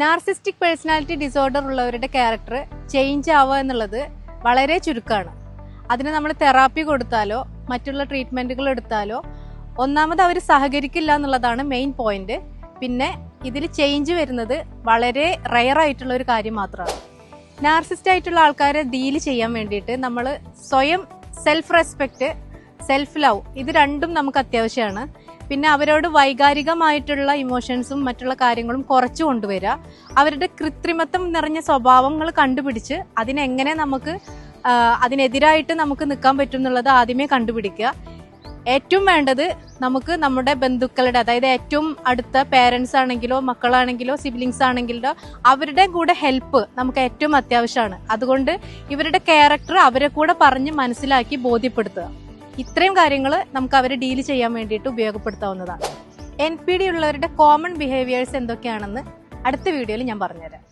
Narcissistic personality disorder ഉള്ളവരുടെ character change ആവുക എന്നുള്ളത് വളരെ ചുരുക്കമാണ് അതിന് നമ്മൾ തെറാപ്പി കൊടുത്താലോ മറ്റുള്ള ട്രീറ്റ്മെന്റുകൾ എടുത്താലോ ഒന്നാമത് അവർ സഹകരിക്കില്ല എന്നുള്ളതാണ് മെയിൻ പോയിന്റ് പിന്നെ ഇതിൽ ചേഞ്ച് വരുന്നത് വളരെ റയർ ആയിട്ടുള്ള ഒരു കാര്യം മാത്രമാണ്. നാർസിസ്റ്റ് ആയിട്ടുള്ള ആൾക്കാരെ ഡീൽ ചെയ്യാൻ വേണ്ടിയിട്ട് നമ്മൾ സ്വയം സെൽഫ് റെസ്പെക്ട് സെൽഫ് ലവ് ഇത് രണ്ടും നമുക്ക് അത്യാവശ്യമാണ്. പിന്നെ അവരോട് വൈകാരികമായിട്ടുള്ള ഇമോഷൻസും മറ്റുള്ള കാര്യങ്ങളും കുറച്ചു കൊണ്ടുവരിക. അവരുടെ കൃത്രിമത്വം നിറഞ്ഞ സ്വഭാവങ്ങൾ കണ്ടുപിടിച്ച് അതിനെങ്ങനെ നമുക്ക് അതിനെതിരായിട്ട് നമുക്ക് നിൽക്കാൻ പറ്റും എന്നുള്ളത് ആദ്യമേ കണ്ടുപിടിക്കുക. ഏറ്റവും വേണ്ടത് നമുക്ക് നമ്മുടെ ബന്ധുക്കളുടെ അതായത് ഏറ്റവും അടുത്ത പേരൻസ് ആണെങ്കിലോ മക്കളാണെങ്കിലോ സിബ്ലിങ്സ് ആണെങ്കിലോ അവരുടെ കൂടെ ഹെൽപ്പ് നമുക്ക് ഏറ്റവും അത്യാവശ്യമാണ്. അതുകൊണ്ട് ഇവരുടെ ക്യാരക്ടർ അവരെ കൂടെ പറഞ്ഞ് മനസ്സിലാക്കി ബോധ്യപ്പെടുത്തുക. ഇത്രയും കാര്യങ്ങൾ നമുക്ക് അവരെ ഡീൽ ചെയ്യാൻ വേണ്ടിയിട്ട് ഉപയോഗപ്പെടുത്താവുന്നതാണ്. എൻ പി ഡി ഉള്ളവരുടെ കോമൺ ബിഹേവിയേഴ്സ് എന്തൊക്കെയാണെന്ന് അടുത്ത വീഡിയോയിൽ ഞാൻ പറഞ്ഞുതരാം.